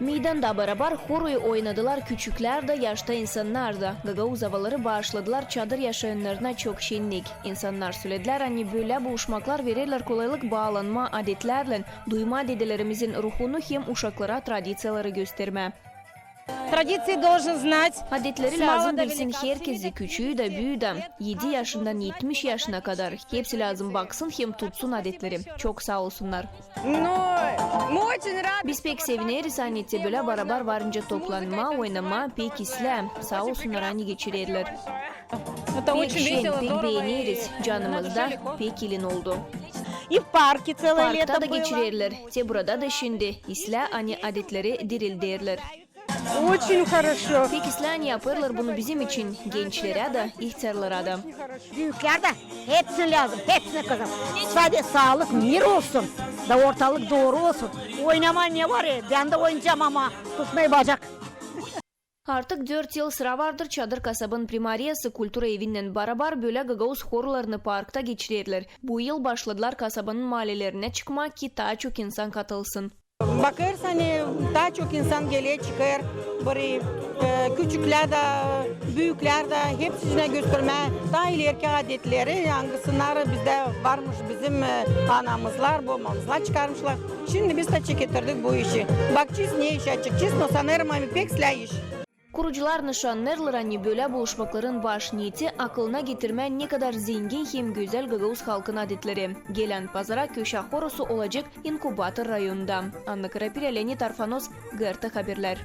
Meydanda barabar horoy oynadılar küçükler de yaşta insanlar da. Gagavuz havaları bağışladılar çadır yaşayanlarına çok şenlik. İnsanlar söylediler hani böyle buluşmaklar verirler kolaylık bağlanma adetlerle duyma dedelerimizin ruhunu hem uşaklara tradisiyaları gösterme. Традиции должен знать. Adetleri С lazım мала до bilsin велика. herkesi küçüğü de büyüğü de 7 yaşından 70 yaşına kadar hepsi lazım baksın hem tutsun adetleri. Çok sağ olsunlar. Но мы очень рады. Biz pek seviniriz anneti böyle barabar varınca toplanma, oynama, pek islam. Sağ olsunlar hani geçirirler. Это Pek очень şen, весело, pek здорово. beğeniriz. и на Canımızda душе легко. pek ilin oldu. И в парке целое лето Parkta da было. geçirirler. Te burada da şimdi. İsla hani adetleri diril derler. Очень хорошо. Pek isla hani yaparlar bunu bizim için. Gençlere de, ihtiyarlara da. Büyükler de hepsine lazım. Hepsine kızım. Sadece sağlık, mir olsun. Da ortalık doğru olsun. Oynama ne var ya? Ben de oynayacağım ama tutmayı bacak. Artık 4 yıl sıra vardır Çadır kasabın primariyası kultura evinden barabar böyle Gagavuz horlarını parkta geçirirler. Bu yıl başladılar kasabanın mahallelerine çıkmak ki daha çok insan katılsın. Bakarız hani daha çok insan geliyor çıkar. Böyle küçükler de büyükler de hepsine gösterme daha ileriki adetleri hangisler bizde varmış bizim e, anamızlar babamızlar çıkarmışlar. Şimdi biz de çeketirdik bu işi. Bakacağız ne işe çıkacağız. No sanırım hani pek iş. Kurucular nişanlarlar hani böyle buluşmakların baş niyeti aklına getirme ne kadar zengin hem güzel Gagavuz halkın adetleri. Gelen pazara köşe horosu olacak inkubator rayonunda. Anna Karapir, Leonid Arfanos, Gırta Haberler.